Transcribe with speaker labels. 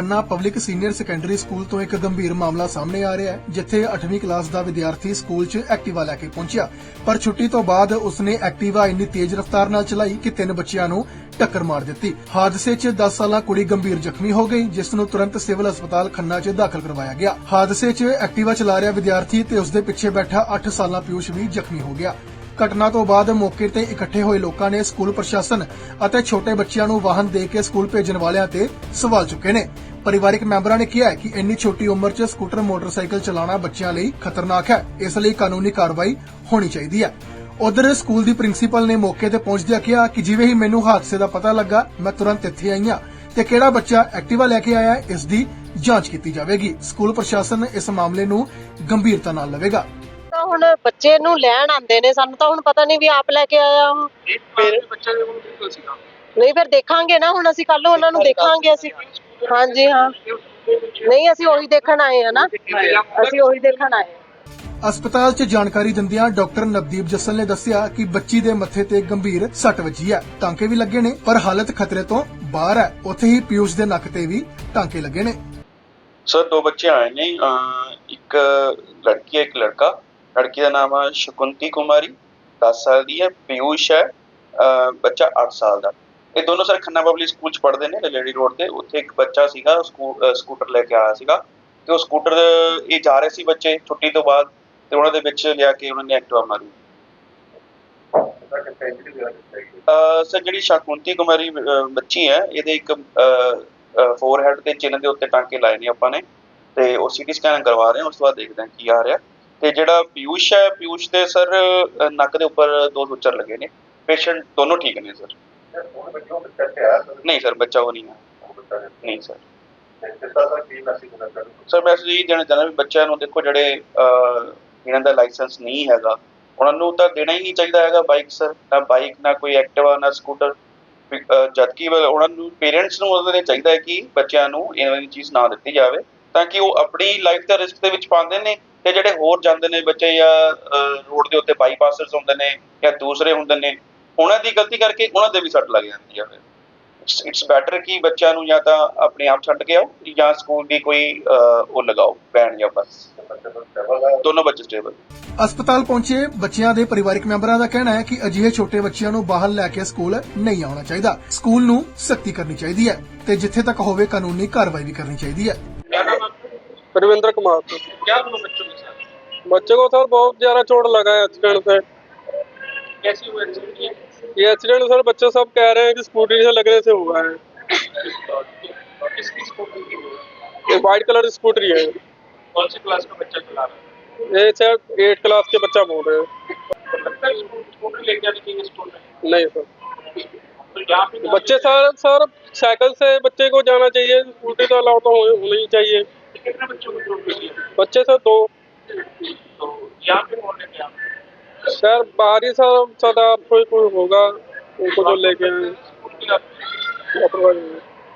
Speaker 1: Khanna public senior secondary school ਤੋਂ ਇੱਕ ਗੰਭੀਰ ਮਾਮਲਾ ਸਾਹਮਣੇ ਆ ਰਿਹਾ ਹੈ, ਜਿੱਥੇ 8ਵੀਂ ਕਲਾਸ ਦਾ ਵਿਦਿਆਰਥੀ ਸਕੂਲ 'ਚ ਐਕਟਿਵਾ ਲੈ ਕੇ ਪਹੁੰਚਿਆ। ਪਰ ਛੁੱਟੀ ਤੋਂ ਬਾਅਦ ਉਸਨੇ ਐਕਟਿਵਾ ਇੰਨੀ ਤੇਜ਼ ਰਫ਼ਤਾਰ ਨਾਲ ਚਲਾਈ ਕਿ ਤਿੰਨ ਬੱਚਿਆਂ ਨੂੰ ਟੱਕਰ ਮਾਰ ਦਿੱਤੀ। ਹਾਦਸੇ 'ਚ 10 ਸਾਲਾ ਕੁੜੀ ਗੰਭੀਰ ਜ਼ਖਮੀ ਹੋ ਗਈ, ਜਿਸ ਨੂੰ ਤੁਰੰਤ ਸਿਵਲ ਹਸਪਤਾਲ ਖੰਨਾ 'ਚ ਦਾਖਲ ਕਰਵਾਇਆ ਗਿਆ। ਹਾਦਸੇ 'ਚ ਐਕਟਿਵਾ ਚਲਾ ਰਿਹਾ ਵਿਦਿਆਰਥੀ ਤੇ ਉਸਦੇ ਪਿੱਛੇ ਬੈਠਾ 8 ਸਾਲਾ ਪਿਊਸ਼ ਵੀ ਜ਼ਖਮੀ ਹੋ ਗਿਆ। ਘਟਨਾ ਤੋਂ ਬਾਅਦ ਮੌਕੇ ਤੇ ਇਕੱਠੇ ਹੋਏ ਲੋਕਾਂ ਨੇ ਸਕੂਲ ਪ੍ਰਸ਼ਾਸਨ ਅਤੇ ਛੋਟੇ ਬੱਚਿਆਂ ਨੂੰ ਵਾਹਨ ਦੇ ਕੇ ਸਕੂਲ ਭੇਜਣ ਵਾਲਿਆਂ ਤੇ ਸਵਾਲ ਚੁੱਕੇ ਨੇ। ਪਰਿਵਾਰਕ ਮੈਂਬਰਾਂ ਨੇ ਕਿਹਾ ਕਿ ਇੰਨੀ ਛੋਟੀ ਉਮਰ 'ਚ ਸਕੂਟਰ, ਮੋਟਰਸਾਈਕਲ ਚਲਾਉਣਾ ਬੱਚਿਆਂ ਲਈ ਖਤਰਨਾਕ ਹੈ। ਇਸ ਲਈ ਕਾਨੂੰਨੀ ਕਾਰਵਾਈ ਹੋਣੀ ਚਾਹੀਦੀ ਹੈ। ਉਧਰ ਸਕੂਲ ਦੀ ਪ੍ਰਿੰਸੀਪਲ ਨੇ ਮੌਕੇ ਤੇ ਪਹੁੰਚਦਿਆਂ ਕਿਹਾ ਕਿ ਜਿਵੇਂ ਹੀ ਮੈਨੂੰ ਹਾਦਸੇ ਦਾ ਪਤਾ ਲੱਗਾ, ਮੈਂ ਤੁਰੰਤ ਇੱਥੇ ਆਈ ਹਾਂ ਤੇ ਕਿਹੜਾ ਬੱਚਾ ਐਕਟਿਵਾ ਲੈ ਕੇ ਆਇਆ, ਇਸ ਦੀ ਜਾਂਚ ਕੀਤੀ ਜਾਵੇਗੀ। ਸਕੂਲ ਪ੍ਰਸ਼ਾਸਨ ਇਸ ਮਾਮਲੇ ਨੂੰ ਗੰਭੀਰਤਾ ਨਾਲ ਲਵੇਗਾ।
Speaker 2: ਹੁਣ ਬੱਚੇ ਨੂੰ ਲੈਣ ਆਉਂਦੇ ਨੇ ਸਾਨੂੰ ਤਾਂ ਹੁਣ ਪਤਾ ਨਹੀਂ ਵੀ ਆਪ ਲੈ ਕੇ ਆਇਆ ਉਹ।
Speaker 3: ਫਿਰ ਬੱਚਾ ਦੇ ਕੋਲ ਬਿਲਕੁਲ ਸੀਗਾ।
Speaker 2: ਨਹੀਂ ਫਿਰ ਦੇਖਾਂਗੇ ਨਾ ਹੁਣ ਅਸੀਂ ਕੱਲ ਨੂੰ ਉਹਨਾਂ ਨੂੰ ਦੇਖਾਂਗੇ ਅਸੀਂ। ਹਾਂਜੀ ਹਾਂ। ਨਹੀਂ ਅਸੀਂ ਉਹੀ ਦੇਖਣ ਆਏ ਆ ਨਾ। ਅਸੀਂ ਉਹੀ ਦੇਖਣ ਆਏ
Speaker 1: ਹਸਪਤਾਲ 'ਚ ਜਾਣਕਾਰੀ ਦਿੰਦਿਆਂ ਡਾਕਟਰ ਨਵਦੀਪ ਜੱਸਲ ਨੇ ਦੱਸਿਆ ਕਿ ਬੱਚੀ ਦੇ ਮੱਥੇ ਤੇ ਗੰਭੀਰ ਸੱਟ ਵੱਜੀ ਹੈ। ਟਾਂਕੇ ਵੀ ਲੱਗੇ ਨੇ ਪਰ ਹਾਲਤ ਖਤਰੇ ਤੋਂ ਬਾਹਰ ਹੈ। ਉੱਥੇ ਹੀ ਪਿਊਸ਼ ਦੇ ਨੱਕ ਤੇ ਵੀ ਟਾਂਕੇ ਲੱਗੇ ਨੇ।
Speaker 3: ਸਰ ਦੋ ਬੱਚੇ ਆਏ ਨੇ। ਇੱਕ ਲੜਕੀ ਹੈ ਇੱਕ ਲੜਕਾ। ਲੜਕੀ ਦਾ ਨਾਮ ਆ ਸ਼ਕੁੰਤੀ ਕੁਮਾਰੀ 10 ਸਾਲ ਦੀ ਹੈ, ਪਿਊਸ਼ ਹੈ, ਅਹ ਬੱਚਾ 8 ਸਾਲ ਦਾ। ਇਹ ਦੋਨੋਂ ਸਰ ਖੰਨਾ ਪਬਲਿਕ ਸਕੂਲ ਚ ਪੜ੍ਹਦੇ ਨੇ ਲੇਡੀ ਰੋਡ ਤੇ। ਉੱਥੇ ਇੱਕ ਬੱਚਾ ਸੀਗਾ ਸਕੂਟਰ ਲੈ ਕੇ ਆਇਆ ਸੀਗਾ। ਤੇ ਉਹ ਸਕੂਟਰ, ਇਹ ਜਾ ਰਹੇ ਸੀ ਬੱਚੇ ਛੁੱਟੀ ਤੋਂ ਬਾਅਦ ਤੇ ਉਹਨਾਂ ਦੇ ਵਿੱਚ ਲਿਆ ਕੇ ਉਹਨਾਂ ਨੇ ਐਕਟਿਵਾ ਮਾਰੀ। ਅਹ ਸਰ, ਜਿਹੜੀ ਸ਼ਕੁੰਤੀ ਕੁਮਾਰੀ ਬੱਚੀ ਹੈ, ਇਹਦੇ ਇੱਕ ਫੋਰਹੈਡ ਤੇ ਚਿੰਨ ਦੇ ਉੱਤੇ ਟਾਂਕੇ ਲਾਏ ਨੇ ਆਪਾਂ ਨੇ। ਤੇ ਉਹ ਸੀਟੀ ਸਕੈਨ ਕਰਵਾ ਰਹੇ ਹਾਂ, ਉਸ ਤੋਂ ਬਾਅਦ ਦੇਖਦੇ ਹਾਂ ਕੀ ਆ ਰਿਹਾ। ਤੇ ਜਿਹੜਾ ਪਿਊਸ਼ ਹੈ ਪਿਊਸ਼ ਦੇ ਸਰ ਨੱਕ ਦੇ ਉੱਪਰ ਦੋ ਸੁੱਚਰ ਲੱਗੇ ਨੇ। ਪੇਸ਼ੈਂਟ ਦੋਨੋਂ ਠੀਕ ਨੇ ਸਰ। ਨਹੀਂ ਸਰ ਬੱਚਾ ਉਹ ਨਹੀਂ ਹੈ। ਨਹੀਂ ਸਰ। ਸਰ ਮੈਸੇਜ ਇਹ ਦੇਣਾ ਚਾਹੁੰਦਾ ਵੀ ਬੱਚਿਆਂ ਨੂੰ ਦੇਖੋ ਜਿਹੜੇ ਇਹਨਾਂ ਦਾ ਲਾਇਸੈਂਸ ਨਹੀਂ ਹੈਗਾ ਉਹਨਾਂ ਨੂੰ ਤਾਂ ਦੇਣਾ ਹੀ ਨਹੀਂ ਚਾਹੀਦਾ ਹੈਗਾ ਬਾਈਕ ਸਰ। ਨਾ ਬਾਈਕ ਨਾ ਕੋਈ ਐਕਟਿਵਾ ਨਾ ਸਕੂਟਰ ਜਦਕਿ ਵ- ਉਹਨਾਂ ਨੂੰ ਪੇਰੈਂਟਸ ਨੂੰ ਉਹਨਾਂ ਨੇ ਚਾਹੀਦਾ ਹੈ ਕਿ ਬੱਚਿਆਂ ਨੂੰ ਇਹਨਾਂ ਦੀ ਚੀਜ਼ ਨਾ ਦਿੱਤੀ ਜਾਵੇ ਤਾਂ ਕਿ ਉਹ ਆਪਣੀ ਲਾਈਫ ਦਾ ਰਿਸਕ ਦੇ ਵਿੱਚ ਪਾਉਂਦੇ ਨੇ ਤੇ ਜਿਹੜੇ ਹੋਰ ਜਾਂਦੇ ਨੇ ਬੱਚੇ ਜਾਂ ਰੋਡ ਦੇ ਉੱਤੇ ਬਾਈਪਾਸਰਸ ਹੁੰਦੇ ਨੇ ਜਾਂ ਦੂਸਰੇ ਹੁੰਦੇ ਨੇ, ਉਹਨਾਂ ਦੀ ਗਲਤੀ ਕਰਕੇ ਉਹਨਾਂ ਦੇ ਵੀ ਸੱਟ ਲੱਗ ਜਾਂਦੀ ਆ ਫਿਰ। ਇਟਸ ਬੈਟਰ ਕਿ ਬੱਚਿਆਂ ਨੂੰ ਜਾਂ ਤਾਂ ਆਪਣੇ ਆਪ ਛੱਡ ਕੇ ਆਓ ਜਾਂ ਸਕੂਲ ਦੀ ਕੋਈ ਉਹ ਲਗਾਓ, ਬੈਨ ਜਾਂ ਬਸ। ਦੋਨੋਂ ਬੱਚੇ ਸਟੇਬਲ
Speaker 1: ਹਸਪਤਾਲ ਪਹੁੰਚੇ ਬੱਚਿਆਂ ਦੇ ਪਰਿਵਾਰਕ ਮੈਂਬਰਾਂ ਦਾ ਕਹਿਣਾ ਹੈ ਕਿ ਅਜਿਹੇ ਛੋਟੇ ਬੱਚਿਆਂ ਨੂੰ ਬਾਹਰ ਲੈ ਕੇ ਸਕੂਲ ਨਹੀਂ ਆਉਣਾ ਚਾਹੀਦਾ। ਸਕੂਲ ਨੂੰ ਸਖਤੀ ਕਰਨੀ ਚਾਹੀਦੀ ਹੈ ਤੇ ਜਿੱਥੇ ਤੱਕ ਹੋਵੇ ਕਾਨੂੰਨੀ ਕਾਰਵਾਈ ਵੀ ਕਰਨੀ ਚਾਹੀਦੀ ਹੈ।
Speaker 4: रविंद्र कुमार।
Speaker 3: क्या हुआ बच्चों के साथ?
Speaker 4: बच्चे को सर बहुत ज़्यादा चोट लगा है एक्सीडेंट से।
Speaker 3: कैसे हुआ एक्सीडेंट
Speaker 4: ये एक्सीडेंट सर बच्चे सब कह रहे हैं कि स्कूटी से लगने से हुआ है।
Speaker 3: किसकी स्कूटी की हुआ?
Speaker 4: ये वाइट कलर की स्कूटरी है।
Speaker 3: कौन सी क्लास का बच्चा चला रहा है?
Speaker 4: ये सर एट क्लास के बच्चा बोल रहे हैं।
Speaker 3: स्कूटी स्कूटी
Speaker 4: नहीं सर। बच्चे सर सर साइकिल से बच्चे को जाना चाहिए स्कूटी तो अलाउ तो हो- होनी ही चाहिए
Speaker 3: कितने बच्चों को चोट लगी है
Speaker 4: बच्चे सर दो
Speaker 3: तो यहाँ पे कौन लेके आया
Speaker 4: सर बाहर ही सर सदा कोई कोई होगा उनको जो लेके आए